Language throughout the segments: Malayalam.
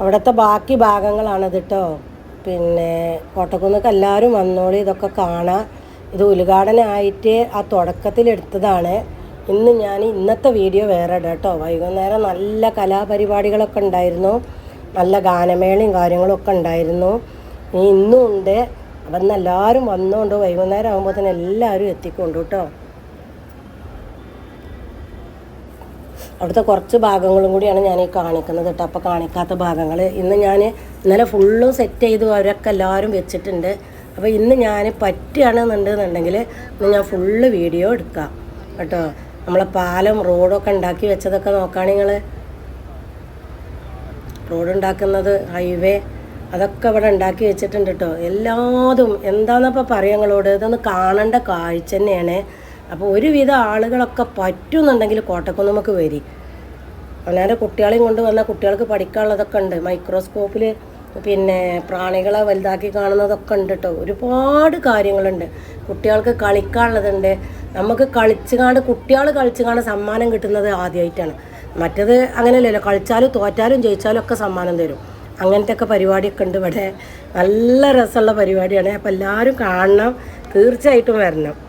അവിടുത്തെ ബാക്കി ഭാഗങ്ങളാണത് കേട്ടോ പിന്നെ കോട്ടക്കുന്നൊക്കെ എല്ലാവരും വന്നോളി ഇതൊക്കെ കാണാം. ഇത് ഉദ്ഘാടനമായിട്ട് ആ തുടക്കത്തിൽ എടുത്തതാണ്. ഇന്ന് ഞാൻ ഇന്നത്തെ വീഡിയോ വേറെ ഇടാം കേട്ടോ. വൈകുന്നേരം നല്ല കലാപരിപാടികളൊക്കെ ഉണ്ടായിരുന്നു. നല്ല ഗാനമേളയും കാര്യങ്ങളൊക്കെ ഉണ്ടായിരുന്നു. ഇനി ഇന്നും ഉണ്ട് അപ്പം എല്ലാവരും വന്നുകൊണ്ട് വൈകുന്നേരം ആകുമ്പോൾ തന്നെ എല്ലാവരും എത്തിക്കൊണ്ടു കേട്ടോ. അവിടുത്തെ കുറച്ച് ഭാഗങ്ങളും കൂടിയാണ് ഞാൻ ഈ കാണിക്കുന്നത് കേട്ടോ. അപ്പോൾ കാണിക്കാത്ത ഭാഗങ്ങൾ ഇന്ന് ഞാൻ ഇന്നലെ ഫുള്ളും സെറ്റ് ചെയ്ത് അവരൊക്കെ എല്ലാവരും വെച്ചിട്ടുണ്ട്. അപ്പോൾ ഇന്ന് ഞാൻ പറ്റുകയാണെന്നുണ്ടെന്നുണ്ടെങ്കിൽ ഇന്ന് ഞാൻ ഫുള്ള് വീഡിയോ എടുക്കാം കേട്ടോ. നമ്മളെ പാലം റോഡൊക്കെ ഉണ്ടാക്കി വെച്ചതൊക്കെ നോക്കുകയാണെങ്കിൽ നിങ്ങൾ റോഡ് ഉണ്ടാക്കുന്നത് ഹൈവേ അതൊക്കെ ഇവിടെ ഉണ്ടാക്കി വെച്ചിട്ടുണ്ട് കേട്ടോ. എല്ലാതും എന്താണെന്നപ്പോൾ പറയാം നിങ്ങളോട്? ഇതൊന്ന് കാണേണ്ട കാഴ്ച തന്നെയാണ്. അപ്പോൾ ഒരുവിധ ആളുകളൊക്കെ പറ്റുന്നുണ്ടെങ്കിൽ കോട്ടക്കുന്നുമൊക്കെ വരി. അങ്ങനെ കുട്ടികളെയും കൊണ്ട് വന്നാൽ കുട്ടികൾക്ക് പഠിക്കാനുള്ളതൊക്കെ ഉണ്ട്. മൈക്രോസ്കോപ്പിൽ പിന്നെ പ്രാണികളെ വലുതാക്കി കാണുന്നതൊക്കെ ഉണ്ട് കേട്ടോ. ഒരുപാട് കാര്യങ്ങളുണ്ട്. കുട്ടികൾക്ക് കളിക്കാനുള്ളതുണ്ട്. നമുക്ക് കളിച്ചുകാണ്ട് കുട്ടികൾ കളിച്ചുകാണ്ട് സമ്മാനം കിട്ടുന്നത് ആദ്യമായിട്ടാണ്. മറ്റത് അങ്ങനെയല്ലല്ലോ. കളിച്ചാലും തോറ്റാലും ജയിച്ചാലും ഒക്കെ സമ്മാനം തരും. അങ്ങനത്തെ ഒക്കെ പരിപാടിയൊക്കെ ഉണ്ട് ഇവിടെ. നല്ല രസമുള്ള പരിപാടിയാണ്. അപ്പോൾ എല്ലാവരും കാണണം. തീർച്ചയായിട്ടും വരണം.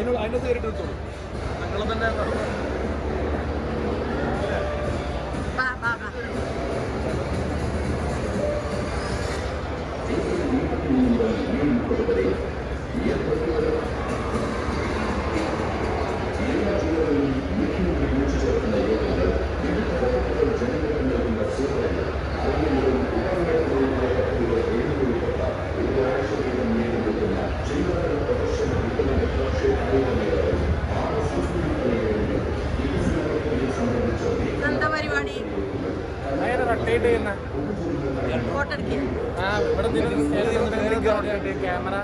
അതിനോട് അതിനകത്ത് കയറിയിട്ട് എടുത്തോളൂ ഞങ്ങൾ തന്നെ റൊട്ടേറ്റ് ചെയ്യുന്ന? ആ ഇവിടെ ക്യാമറ